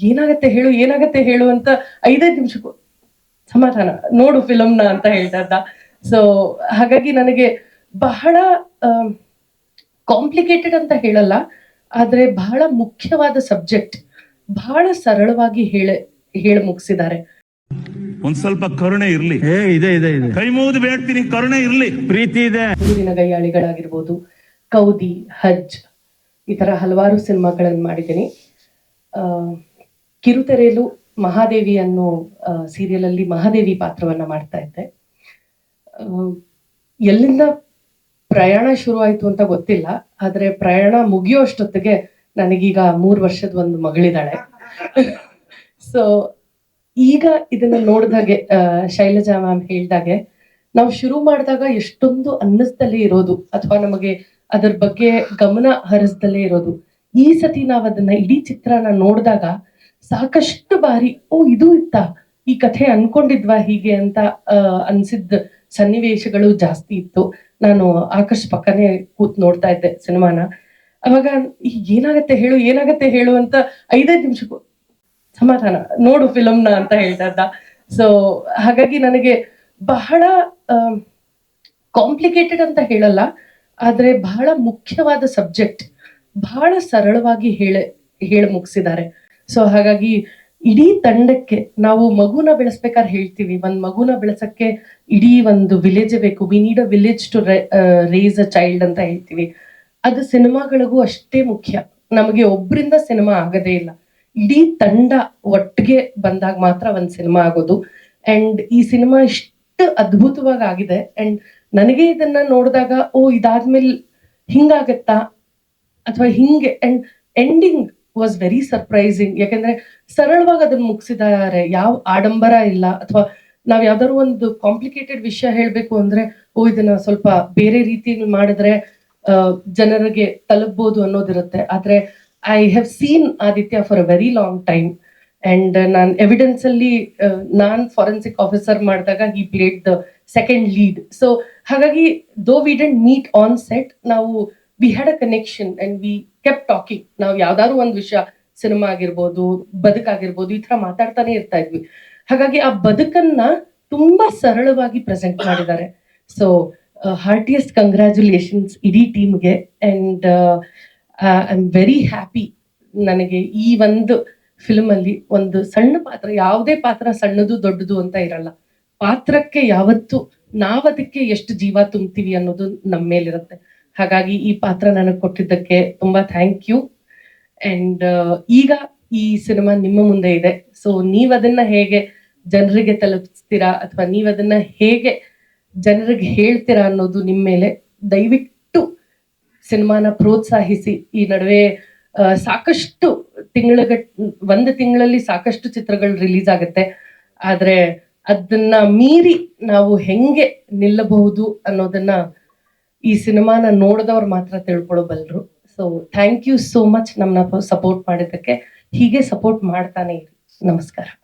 ಏನಾಗತ್ತೆ ಹೇಳು ಏನಾಗತ್ತೆ ಹೇಳು ಅಂತ ಐದೈದು ನಿಮಿಷಕ್ಕೂ ಸಮಾಧಾನ. ನೋಡು ಫಿಲಮ್ನ ಅಂತ ಹೇಳ್ತಾ ಇದ್ದ ಸೊ ಹಾಗಾಗಿ ನನಗೆ ಬಹಳ ಕಾಂಪ್ಲಿಕೇಟೆಡ್ ಅಂತ ಹೇಳಲ್ಲ ಆದ್ರೆ ಬಹಳ ಮುಖ್ಯವಾದ ಸಬ್ಜೆಕ್ಟ್ ಬಹಳ ಸರಳವಾಗಿ ಹೇಳ ಹೇಳ ಮುಗಿಸಿದ್ದಾರೆ. ಒಂದ್ ಸ್ವಲ್ಪ ಕರುಣೆ ಇರ್ಲಿ. ಏ ಇದೆ ಇದೆ ಇದೆ. ಕೈ ಮುಗಿದು ಬೇಡ್ತೀನಿ ಕರುಣೆ ಇರ್ಲಿ. ಪ್ರೀತಿ ಇದೆ. ಊರಿನ ಗೈಯಾಳಿಗಳಾಗಿರ್ಬೋದು ಕೌದಿ ಹಜ್ ಈ ತರ ಹಲವಾರು ಸಿನಿಮಾಗಳನ್ನು ಮಾಡಿದ್ದೀನಿ. ಆ, ಕಿರುತೆರೆಯಲು ಮಹಾದೇವಿ ಅನ್ನೋ ಸೀರಿಯಲ್ ಅಲ್ಲಿ ಮಹಾದೇವಿ ಪಾತ್ರವನ್ನ ಮಾಡ್ತಾ ಇದ್ದೆ. ಎಲ್ಲಿಂದ ಪ್ರಯಾಣ ಶುರು ಆಯ್ತು ಅಂತ ಗೊತ್ತಿಲ್ಲ, ಆದ್ರೆ ಪ್ರಯಾಣ ಮುಗಿಯೋ ಅಷ್ಟೊತ್ತಿಗೆ ನನಗೀಗ ಮೂರ್ ವರ್ಷದ ಒಂದು ಮಗಳಿದ್ದಾಳೆ. ಸೊ ಈಗ ಇದನ್ನ ನೋಡಿದಾಗೆ ಶೈಲಜಾ ಮ್ಯಾಮ್ ಹೇಳ್ದಾಗೆ ನಾವು ಶುರು ಮಾಡಿದಾಗ ಎಷ್ಟೊಂದು ಅನ್ನಿಸ್ದಲ್ಲಿ ಇರೋದು, ಅಥವಾ ನಮಗೆ ಅದರ ಬಗ್ಗೆ ಗಮನ ಹರಿಸ್ದಲ್ಲೇ ಇರೋದು. ಈ ಸತಿ ನಾವು ಅದನ್ನ ಇಡೀ ಚಿತ್ರನ ನೋಡಿದಾಗ ಸಾಕಷ್ಟು ಬಾರಿ, ಓ, ಇದು ಇತ್ತ, ಈ ಕಥೆ ಅನ್ಕೊಂಡಿದ್ವಾ ಹೀಗೆ ಅಂತ ಅನ್ಸಿದ್ದ ಸನ್ನಿವೇಶಗಳು ಜಾಸ್ತಿ ಇತ್ತು. ನಾನು ಆಕರ್ಷ್ ಪಕ್ಕನೆ ಕೂತ್ ನೋಡ್ತಾ ಇದ್ದೆ ಸಿನಿಮಾನ. ಅವಾಗ ಏನಾಗತ್ತೆ ಹೇಳು ಏನಾಗತ್ತೆ ಹೇಳು ಅಂತ ಐದೈದು ನಿಮಿಷಕ್ಕೂ, ಸಮಾಧಾನ, ನೋಡು ಫಿಲಮ್ನ ಅಂತ ಹೇಳ್ತಾ ಇದ್ದ ಸೊ ಹಾಗಾಗಿ ನನಗೆ ಬಹಳ ಕಾಂಪ್ಲಿಕೇಟೆಡ್ ಅಂತ ಹೇಳಲ್ಲ, ಆದ್ರೆ ಬಹಳ ಮುಖ್ಯವಾದ ಸಬ್ಜೆಕ್ಟ್, ಬಹಳ ಸರಳವಾಗಿ ಹೇಳ ಹೇಳ ಮುಗಿಸಿದ್ದಾರೆ. ಸೊ ಹಾಗಾಗಿ ಇಡೀ ತಂಡಕ್ಕೆ ನಾವು ಮಗುನ ಬೆಳೆಸ್ಬೇಕಾದ್ರೆ ಹೇಳ್ತೀವಿ. ಒಂದ್ ಮಗುನ ಬೆಳೆಸಕ್ಕೆ ಇಡೀ ಒಂದು ವಿಲೇಜ್ ಬೇಕು. We need a village to raise a child ಅಂತ ಹೇಳ್ತೀವಿ. ಅದು ಸಿನಿಮಾಗಳಿಗೂ ಅಷ್ಟೇ ಮುಖ್ಯ. ನಮಗೆ ಒಬ್ರಿಂದ ಸಿನಿಮಾ ಆಗದೇ ಇಲ್ಲ. ಇಡೀ ತಂಡ ಒಟ್ಟಿಗೆ ಬಂದಾಗ ಮಾತ್ರ ಒಂದ್ ಸಿನಿಮಾ ಆಗೋದು. ಅಂಡ್ ಈ ಸಿನಿಮಾ ಇಷ್ಟು ಅದ್ಭುತವಾಗಿ ಆಗಿದೆ. ಅಂಡ್ ನನಗೆ ಇದನ್ನ ನೋಡಿದಾಗ, ಓ, ಇದಾದ್ಮೇಲೆ ಹಿಂಗಾಗತ್ತಾ? ಅಥವಾ ಹಿಂಗೆ? And ending was very surprising ಯಾಕಂದ್ರೆ ಸರಳವಾಗಿ ಅದನ್ನ ಮುಗಿಸಿದ್ದಾರೆ. ಯಾವ ಆಡಂಬರ ಇಲ್ಲ. ಅಥವಾ ನಾವ್ ಯಾವ್ದಾದ್ರು ಒಂದು ಕಾಂಪ್ಲಿಕೇಟೆಡ್ ವಿಷಯ ಹೇಳ್ಬೇಕು ಅಂದ್ರೆ, ಓ, ಇದನ್ನ ಸ್ವಲ್ಪ ಬೇರೆ ರೀತಿ ಮಾಡಿದ್ರೆ ಜನರಿಗೆ ತಲುಪಬಹುದು ಅನ್ನೋದಿರುತ್ತೆ. ಆದ್ರೆ I have seen Aditya for a very long time and non evidence ಅಲ್ಲಿ ನಾನ್ ಫಾರೆನ್ಸಿಕ್ ಆಫೀಸರ್ ಮಾಡಿದಾಗ ಈ played the second lead so ಹಾಗಾಗಿ though we didn't meet on set ನಾವು we had a connection and we kept talking ನಾವು ಯಾವ್ದಾದ್ರು ಒಂದು ವಿಷಯ ಸಿನಿಮಾ ಆಗಿರ್ಬೋದು ಬದುಕಾಗಿರ್ಬೋದು ಈ ತರ ಮಾತಾಡ್ತಾನೆ ಇರ್ತಾ ಇದ್ವಿ. ಹಾಗಾಗಿ ಆ ಬದುಕನ್ನ ತುಂಬಾ ಸರಳವಾಗಿ ಪ್ರೆಸೆಂಟ್ ಮಾಡಿದ್ದಾರೆ. ಸೊ ಹಾರ್ಟಿಯೆಸ್ಟ್ ಕಂಗ್ರ್ಯಾಚುಲೇಷನ್ಸ್ ಇಡೀ ಟೀಮ್ಗೆ and I am very happy ನನಗೆ ಈ ಒಂದು ಫಿಲ್ಮ್ ಅಲ್ಲಿ ಒಂದು ಸಣ್ಣ ಪಾತ್ರ, ಯಾವುದೇ ಪಾತ್ರ ಸಣ್ಣದು ದೊಡ್ಡದು ಅಂತ ಇರಲ್ಲ. ಪಾತ್ರಕ್ಕೆ ಯಾವತ್ತು ನಾವದಕ್ಕೆ ಎಷ್ಟು ಜೀವ ತುಂಬ್ತೀವಿ ಅನ್ನೋದು ನಮ್ಮ ಮೇಲಿರುತ್ತೆ. ಹಾಗಾಗಿ ಈ ಪಾತ್ರ ನನಗೆ ಕೊಟ್ಟಿದ್ದಕ್ಕೆ ತುಂಬಾ ಥ್ಯಾಂಕ್ ಯು ಅಂಡ್ ಈಗ ಈ ಸಿನಿಮಾ ನಿಮ್ಮ ಮುಂದೆ ಇದೆ. ಸೊ ನೀವ್ ಅದನ್ನ ಹೇಗೆ ಜನರಿಗೆ ತಲುಪಿಸ್ತೀರಾ ಅಥವಾ ನೀವ್ ಅದನ್ನ ಹೇಗೆ ಜನರಿಗೆ ಹೇಳ್ತೀರಾ ಅನ್ನೋದು ನಿಮ್ಮ ಮೇಲೆ ದಯವಿಟ್ಟು ಸಿನಿಮಾನ ಪ್ರೋತ್ಸಾಹಿಸಿ. ಈ ನಡುವೆ ಸಾಕಷ್ಟು ತಿಂಗಳ ಒಂದು ತಿಂಗಳಲ್ಲಿ ಸಾಕಷ್ಟು ಚಿತ್ರಗಳು ರಿಲೀಸ್ ಆಗುತ್ತೆ. ಆದ್ರೆ ಅದನ್ನ ಮೀರಿ ನಾವು ಹೆಂಗೆ ನಿಲ್ಲಬಹುದು ಅನ್ನೋದನ್ನ ಈ ಸಿನಿಮಾನ ನೋಡಿದವ್ರು ಮಾತ್ರ ತಿಳ್ಕೊಳ್ಬಲ್ರು so thank you so much ನಮ್ಮನ್ನ ಸಪೋರ್ಟ್ ಮಾಡಿದ್ದಕ್ಕೆ. ಹೀಗೆ ಸಪೋರ್ಟ್ ಮಾಡ್ತಾನೆ ಇರಿ. ನಮಸ್ಕಾರ.